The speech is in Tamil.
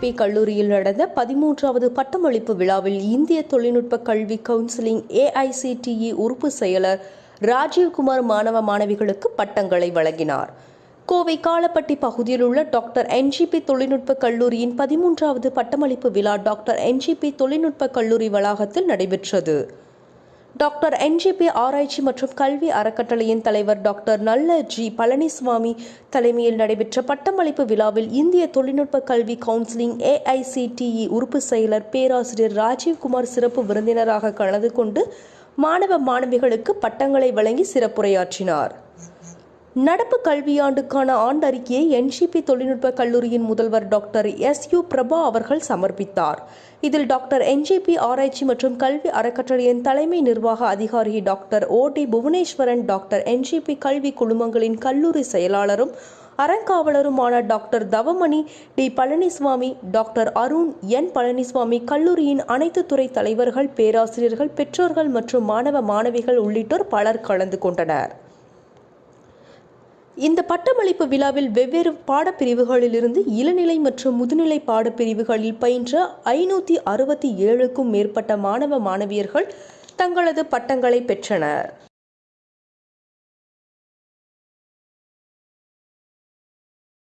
பி கல்லூரியில் நடந்த பதிமூன்றாவது பட்டமளிப்பு விழாவில் இந்திய தொழில்நுட்ப கல்வி கவுன்சிலிங் ஏஐசிடிஇ உறுப்பு செயலர் ராஜீவ்குமார் மாணவ மாணவிகளுக்கு பட்டங்களை வழங்கினார். கோவை காலப்பட்டி பகுதியில் உள்ள டாக்டர் என்ஜிபி தொழில்நுட்ப கல்லூரியின் பதிமூன்றாவது பட்டமளிப்பு விழா டாக்டர் என்ஜிபி தொழில்நுட்ப கல்லூரி வளாகத்தில் நடைபெற்றது. டாக்டர் என்ஜிபி ஆராய்ச்சி மற்றும் கல்வி அறக்கட்டளையின் தலைவர் டாக்டர் நல்ல ஜி பழனிசுவாமி தலைமையில் நடைபெற்ற பட்டமளிப்பு விழாவில் இந்திய தொழில்நுட்ப கல்வி கவுன்சிலிங் ஏஐசிடிஇ உறுப்பு செயலர் பேராசிரியர் ராஜீவ்குமார் சிறப்பு விருந்தினராக கலந்து கொண்டு மாணவ மாணவிகளுக்கு பட்டங்களை வழங்கி சிறப்புரையாற்றினார். நடப்பு கல்வியாண்டுக்கான ஆண்டறிக்கையை என்ஜிபி தொழில்நுட்ப கல்லூரியின் முதல்வர் டாக்டர் எஸ் யு பிரபா அவர்கள் சமர்ப்பித்தார். இதில் டாக்டர் என்ஜிபி ஆராய்ச்சி மற்றும் கல்வி அறக்கட்டளையின் தலைமை நிர்வாக அதிகாரி doctor O T Bhuvaneswaran doctor NGP கல்வி குழுமங்களின் கல்லூரி செயலாளரும் அறங்காவலருமான doctor Thavamani T Palaniswamy doctor Arun N Palaniswamy கல்லூரியின் அனைத்து துறை தலைவர்கள் பேராசிரியர்கள் பெற்றோர்கள் மற்றும் மாணவ மாணவிகள் உள்ளிட்டோர் பலர் கலந்து கொண்டனர். இந்த பட்டமளிப்பு விழாவில் வெவ்வேறு பாடப்பிரிவுகளிலிருந்து இளநிலை மற்றும் முதுநிலை பாடப்பிரிவுகளில் பயின்ற ஐநூற்றி அறுபத்தி ஏழுக்கும் மேற்பட்ட மாணவ மாணவியர்கள் தங்களது பட்டங்களை பெற்றனர்.